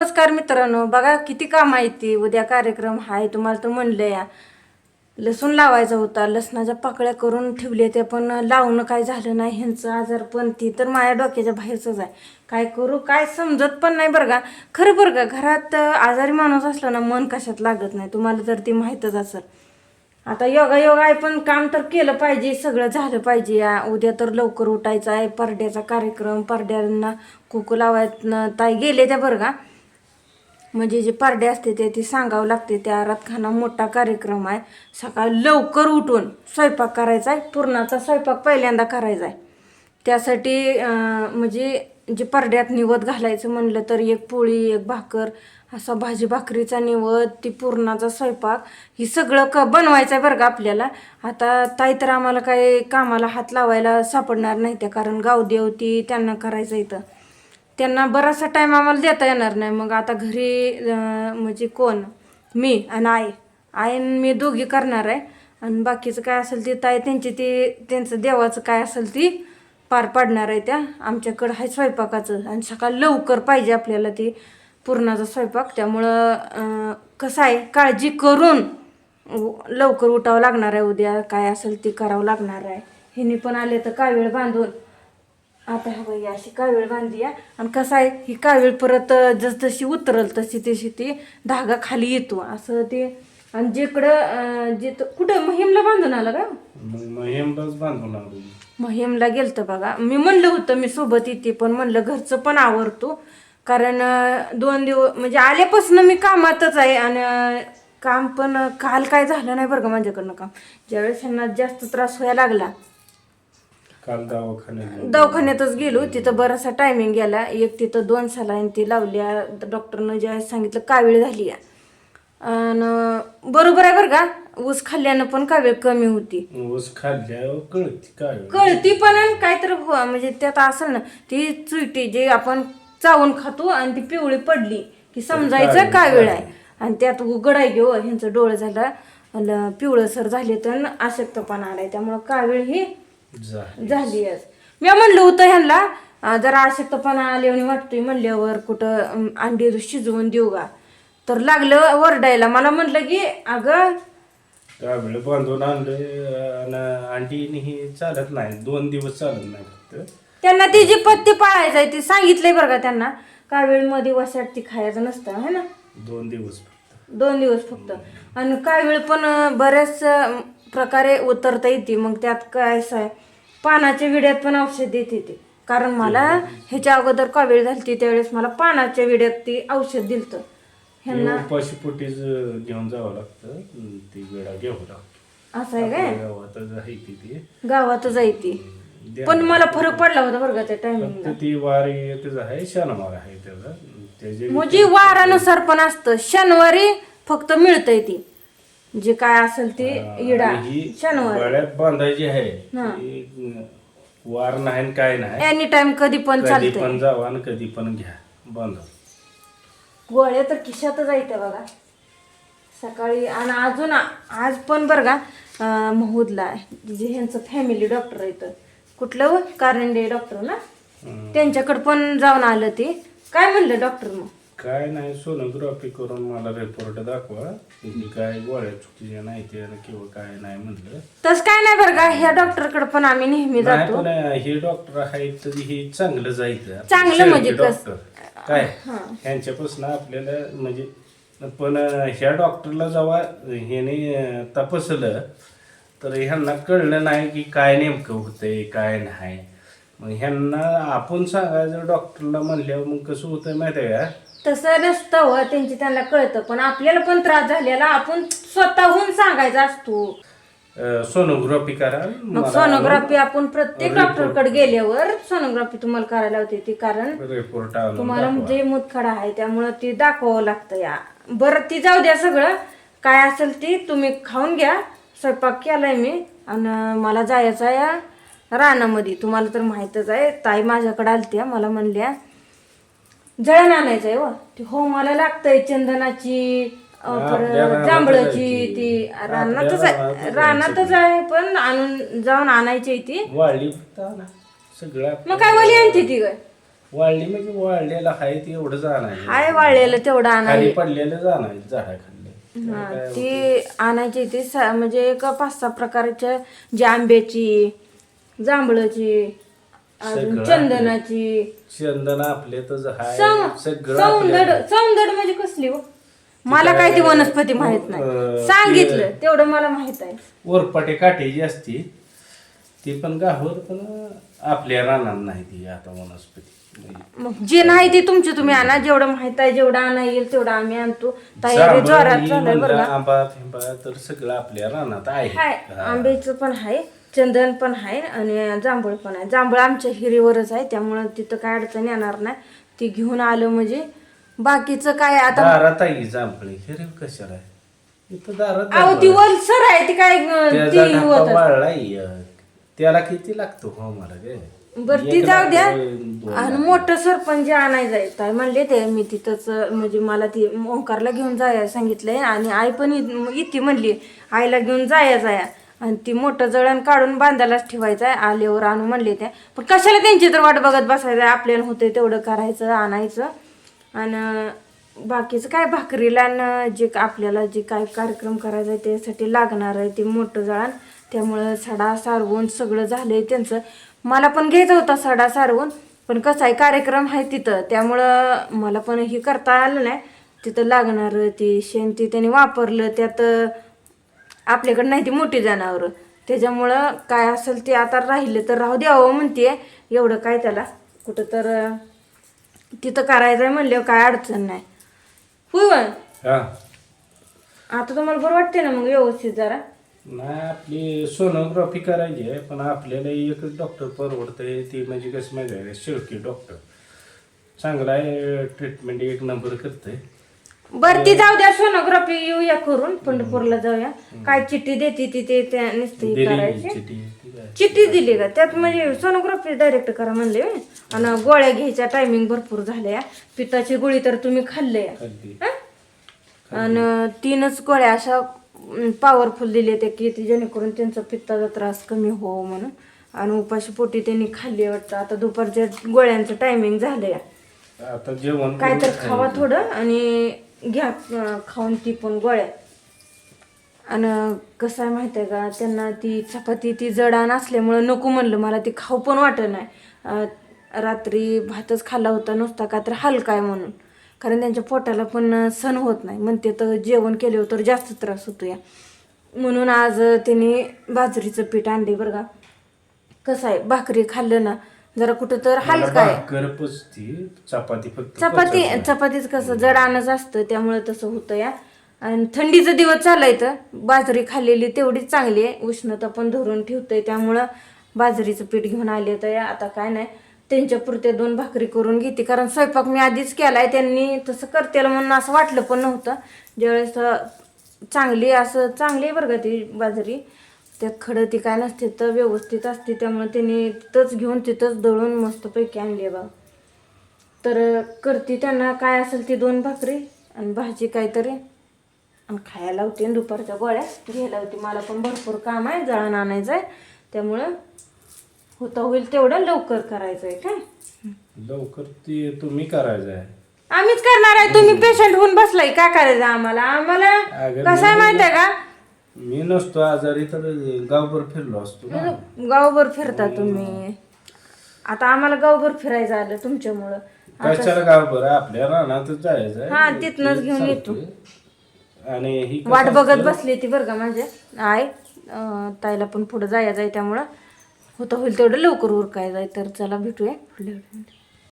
नमस्कार मित्रांनो बघा किती काम आहे ती. उद्या कार्यक्रम आहे तुम्हाला तर म्हणलं या लसूण लावायचा होता लसणाच्या पाकळ्या करून ठेवल्या त्या पण लावणं काय झालं नाही ह्यांचं आजार पण ती तर माझ्या डोक्याच्या बाहेरचंच आहे. काय करू काय समजत पण नाही बरं का. खरं बरं का घरात आजारी माणूस असला ना मन कशात लागत नाही. तुम्हाला तर ती माहीतच असेल. आता योगा योगा आहे पण काम तर केलं पाहिजे सगळं झालं पाहिजे. या उद्या तर लवकर उठायचं आहे परड्याचा कार्यक्रम परड्यांना कुकू लावायचं ताई गेले त्या बरं का. म्हणजे जे पारडे असते ते ती सांगावं लागते. त्या रथखाना मोठा कार्यक्रम आहे. सकाळ लवकर उठून स्वयंपाक करायचा आहे. पुरणाचा स्वयंपाक पहिल्यांदा करायचा आहे. त्यासाठी म्हणजे जे परड्यात निवद घालायचं म्हणलं तर एक पोळी एक भाकर असा भाजी भाकरीचा निवद ती पुरणाचा स्वयंपाक ही सगळं क बनवायचं आहे बरं का आपल्याला. आता ताई तर आम्हाला काही कामाला हात लावायला सापडणार नाही त्या कारण गाव देवती त्यांना करायचं इथं. त्यांना बराचसा टाईम आम्हाला देता येणार नाही. मग आता घरी म्हणजे कोण? मी आणि आई. आई आणि मी दोघी करणार आहे. आणि बाकीचं काय असेल ते ताई त्यांची ती त्यांचं देवाचं काय असेल ती पार पाडणार आहे त्या. आमच्याकडं आहे स्वयंपाकाचं. आणि सकाळ लवकर पाहिजे आपल्याला ती पुरणाचा स्वयंपाक. त्यामुळं कसं आहे काळजी करून लवकर उठावं लागणार आहे. उद्या काय असेल ती करावं लागणार आहे. हिने पण आले तर कावीळ बांधून? आता हा बाई अशी कावीळ बांधली आहे आणि कसं आहे ही कावीळ परत जसजशी उतरल तशी तशी ती धागा खाली येतो. असं ते आणि जिकडं जिथं कुठं? महिमला बांधून आला का? महिमलाच बांधून महिमला गेलतं बघा. मी म्हणलं होतं मी सोबत येते पण म्हणलं घरचं पण आवरतो. कारण दोन दिवस म्हणजे आल्यापासून मी कामातच आहे आणि काम पण काल काय झालं नाही बरं का माझ्याकडनं काम. ज्यावेळेस यांना जास्त त्रास व्हायला लागला काल दवाखान्यात दवाखान्यातच गेलो. तिथं बराचसा टायमिंग गेला. एक तिथं दोन सलाईन ती लावल्या. डॉक्टरनं ज्या सांगितलं कावीळ झाली आणि बरोबर आहे बरं का? ऊस खाल्ल्यानं पण कावीळ कमी होती. ऊस खाल्ल्यावर कळती कळती पण आणि काहीतरी हो- म्हणजे त्यात असेल ना ती चुईटी जे आपण चावून खातो आणि ती पिवळी पडली की समजायचं कावीळ आहे. आणि त्यात उघड आहे घेऊ ह्यांचं डोळं झालं. पिवळसर झाले तर अशक्तपणा आलाय. त्यामुळं कावीळ ही झाली. मी म्हणलं होतं ह्यांना जरा अशक्तपणा आल्याने वाटतोय म्हणल्यावर कुठं अंडी शिजवून देऊ का? तर लागलं वरडायला मला म्हटलं की अगं कावीळ बांधून आणलं आणि ही चालत नाही. दोन दिवस चालत नाही फक्त. त्यांना ती जी पत्ती पाळायचं आहे ते सांगितलंय बरं का त्यांना. कावीळमध्ये वसाट ती खायचं नसतं है ना? दोन दिवस फक्त. दोन दिवस फक्त. आणि कावीळ पण बऱ्याच प्रकारे उतरता येते. मग त्यात काय असं आहे? पानाच्या विड्यात पण औषध देते ते. कारण मला ह्याच्या अगोदर कावीळ झाली त्यावेळेस मला पानाच्या विड्यात ती औषध दिलतं. ह्यांना उपाशी पोटीच घेऊन जावं लागतं. ती वेळा घ्यावं लागतो. असं आहे काय? गावातच आहे ती ती. गावातच आहे ती. द्या. पण मला फरक पडला होता बरं का त्या टायमिंगला फक्त ती वारी एकच आहे शनिवार आहे त्याचा त्याचे म्हणजे वारानुसार पण असतं. शनिवारी फक्त मिळतंय ती. जे काय असेल ते इडा ही शनिवारी. गळ्यात बांधायची आहे. हा. ती, वार नाही काय नाही. एनी टाइम कधी पण कधी चालतंय. पण जावा आणि कधी पण घ्या. बांधा गोळ्या तर खिशातच आहेत बघा. सकाळी आणि अजून आ- आज पण बरं का अं, महूदला जे ह्यांचं फॅमिली डॉक्टर आहेत. कुठलं व? कारंडे डॉक्टर ना? हं. त्यांच्याकडे पण जाऊन आलं ते. काय म्हणलं डॉक्टर मग? काय नाही सोनोग्राफी करून मला रिपोर्ट दाखवा. की काय गोळ्या चुकीच्या नाही ते किंवा काय नाही म्हणलं. तसं काय नाही बरं का ह्या डॉक्टरकडे पण आम्ही नेहमी नाही जातो. पण हे डॉक्टर आहेत तर हे चांगलं जायचं चांगलं म्हणजे कस- डॉक्टर काय? ह्यांच्यापासून आपल्याला म्हणजे पण ह्या डॉक्टरला जेव्हा ह्याने तपासलं तर ह्यांना कळलं नाही की काय नेमकं होतंय काय नाही. मग ह्यांना आपण सांगायचं डॉक्टरला म्हणल्यावर मग कसं होतंय माहिती आहे का? तसं नसतं हो त्यांची त्यांना कळतं. पण आपल्याला पण त्रास झालेला आपण स्वतःहून सांगायचा असतो. सोनोग्राफी करा मग मला सोनोग्राफी आपण प्रत्येक डॉक्टरकडे गेल्यावर सोनोग्राफी तुम्हाला करायला होती ती कारण रिपोर्ट आणून तुम्हाला दाखवा. म्हणजे मुतखडा आहे त्यामुळं ती दाखवावं लागतं या. बरं ती जाऊ द्या सगळं. काय असेल ती तुम्ही खाऊन घ्या. स्वयंपाक केलाय मी आणि मला जायचं आहे रानामध्ये. तुम्हाला तर माहीतच आहे ताई माझ्याकडे आलत्या मला म्हणल्या जळण आणायचं आहे व. ती हो मला लागतंय चंदनाची अं, परत जांभळाची आहे ती. रानातच आहे. रानातच आहे रानातच आहे पण आणून जाऊन आणायची आहे ती. फक्त. सगळं मग काय वाली आणते ती काय वाळली म्हणजे वाळलेलं आहे ते एवढं जाणार हाय वाळलेलं तेवढं खाली आणाय पडलेलं जाणार झाडाखाली. हा, ती आणायची ती सा- म्हणजे एक पाच सहा प्रकारच्या जी आंब्याची जांभळाची अजून सगळं चंदनाची चंदन आपले तर हाय. सौ- सगळं सौंदड आपल्याला. सौंदड म्हणजे कसली हो? मला काय ती वनस्पती माहीत नाही. सांगितलं तेवढं मला माहीत आहे. वरपाटे काटेची असती ती पण गावावर पण आपल्या रानात नाही ती आता वनस्पती. मग जे नाही ते तुमचे तुम्ही आणा. जेवढं माहीत आहे जेवढं आणा येईल तेवढं आम्ही आणतो. तयारी जांभळं, जोरात चालू आहे बरं म्हणलं का आंबा फिंबा तर सगळं आपल्या रानात आहे. हाय हा. आंब्याचं पण आहे. चंदन पण आहे आणि जांभूळ पण आहे. जांभूळ आमच्या हिरीवरच आहे त्यामुळं तिथं काय अडचण येणार नाही. ती घेऊन आलं म्हणजे बाकीचं काय आता? दारात आहे जांभळी हिरव कशाला आहे? इथं दारात अहो ती. वलसर आहे ती काय अं, त्याचा ती ढापा होत वाळलाय त्याला किती लागतो हो मला गे? बर ती जाऊ द्या. आणि. मोठं सरपंच आणाय जायचं म्हणले ते मी तिथंच म्हणजे मला ती ओंकारला घेऊन जाया सांगितलंय आणि आई पण इ- इथे म्हणली आईला घेऊन जाया जाया. आणि ती मोठं जळण काढून बांधायलाच ठेवायचं आहे. आल्यावर आणू म्हणले ते पण कशाला त्यांची तर वाट बघत बसायचं? आहे आपल्याला होते तेवढं करायचं आणायचं. आणि बाकीचं काय भाकरीला आणि जे का- आपल्याला जे काय कार्यक्रम करायचा आहे त्यासाठी लागणार आहे ते मोठं जळण. त्यामुळं सडा सारवून सगळं झालं आहे त्यांचं. मला पण घ्यायचा होता सडा सारवून पण कसं आहे कार्यक्रम आहे तिथं. त्यामुळं मला पण हे करता आलं नाही. तिथं लागणार ती शेण ती त्याने वापरलं त्यात आपल्याकडे नाही ती मोठी जनावरं. त्याच्यामुळं काय असेल ते आता राहिलं तर राहू द्यावं म्हणते. एवढं काय त्याला? कुठं तर तिथं करायचं आहे म्हणल्यावर काय अडचण नाही. हा. आता तुम्हाला बरं वाटते ना मग व्यवस्थित जरा? नाही आपली सोनोग्राफी करायची आहे पण आपल्याला एकच डॉक्टर परवडतंय ती म्हणजे कसं माहिती आहे का? शेवटी डॉक्टर चांगला आहे ट्रीटमेंट एक नंबर करतंय. बरं ती जाऊ द्या सोनोग्राफी येऊया करून पंढरपूरला जाऊया. काय चिठ्ठी देते ती ते त्या नुसती दिली करायची. चिठी ती काय चिठ्ठी दिली का? त्यात म्हणजे सोनोग्राफी डायरेक्ट करा म्हणले. आणि गोळ्या घ्यायच्या टायमिंग भरपूर झाल्या. पित्ताची गोळी तर तुम्ही खाल्ले. खाल्ली. आणि तीनच गोळ्या अशा पॉवरफुल दिले ते की ती जेणेकरून त्यांचा पित्ताचा त्रास कमी हो म्हणून. आणि उपाशी पोटी त्यांनी खाल्ली वाटतं. आता दुपारच्या गोळ्यांचं टायमिंग झालंय. आता जेवण काय तर खावा थोडं आणि घ्या खाऊन ती पण गोळ्या. आणि कसं आहे माहिती आहे का त्यांना ती चपाती ती जडान असल्यामुळं नको म्हणलं. मला ती खाऊ पण वाटत नाही. रात्री भातच खाल्ला होता नुसता का तर हलका आहे म्हणून. कारण त्यांच्या पोटाला पण सण होत नाही. म्हणते तर जेवण केल्यावर तर जास्त त्रास होतो या. म्हणून आज त्यांनी बाजरीचं पीठ आणले बरं का. कसं आहे भाकरी खाल्लं ना जरा कुठं तर आहे भाकर पचती चपाती फक्त. चपातीच कसं जड आणच असतं त्यामुळे तसं होतं या. आणि थंडीचा दिवस चाललाय तर बाजरी खाल्लेली तेवढीच चांगली आहे. उष्णता पण धरून ठेवतंय त्यामुळं बाजरीचं पीठ घेऊन आले तर या. आता काय नाही त्यांच्या पुरते दोन भाकरी करून घेते. कारण स्वयंपाक मी आधीच केलाय त्यांनी तसं करतेल म्हणून असं वाटलं पण नव्हतं. ज्यावेळेस चांगली असं चांगली आहे बरं का ती बाजरी. त्यात खडं ती काय नसते तर व्यवस्थित असते. त्यामुळे त्यांनी तिथंच घेऊन तिथंच दळून मस्तपैकी आणली आहे बघा. तर करते त्यांना काय असेल ती दोन भाकरी आणि भाजी काहीतरी. आणि खायला होती दुपारच्या गोळ्या. घ्यायला होती. मला पण भरपूर काम आहे जळण आणायचं आहे. त्यामुळं होता होईल तेवढं लवकर करायचं आहे काय? लवकर ती तुम्ही करायचं आहे आम्हीच करणार आहे. तुम्ही पेशंट होऊन बसलाय. काय करायचं आम्हाला? आम्हाला कसं आहे माहिती आहे का? मी नसतो आजारी तर गावभर फिरलो असतो ना गावभर फिरता तुम्ही आता आम्हाला गावभर फिरायचं आलं तुमच्यामुळं कशाला गावभर आपल्या रानातच जायचं आहे. हा, तिथनंच घेऊन येतो. सांगतोय. आणि ही वाट बघत बसली ती बरं का माझ्या आई अं, ताईला पण पुढं जायचं आहे त्यामुळं होतं होईल तेवढं लवकर उरकायचं आहे तर चला भेटूया पुढल्या.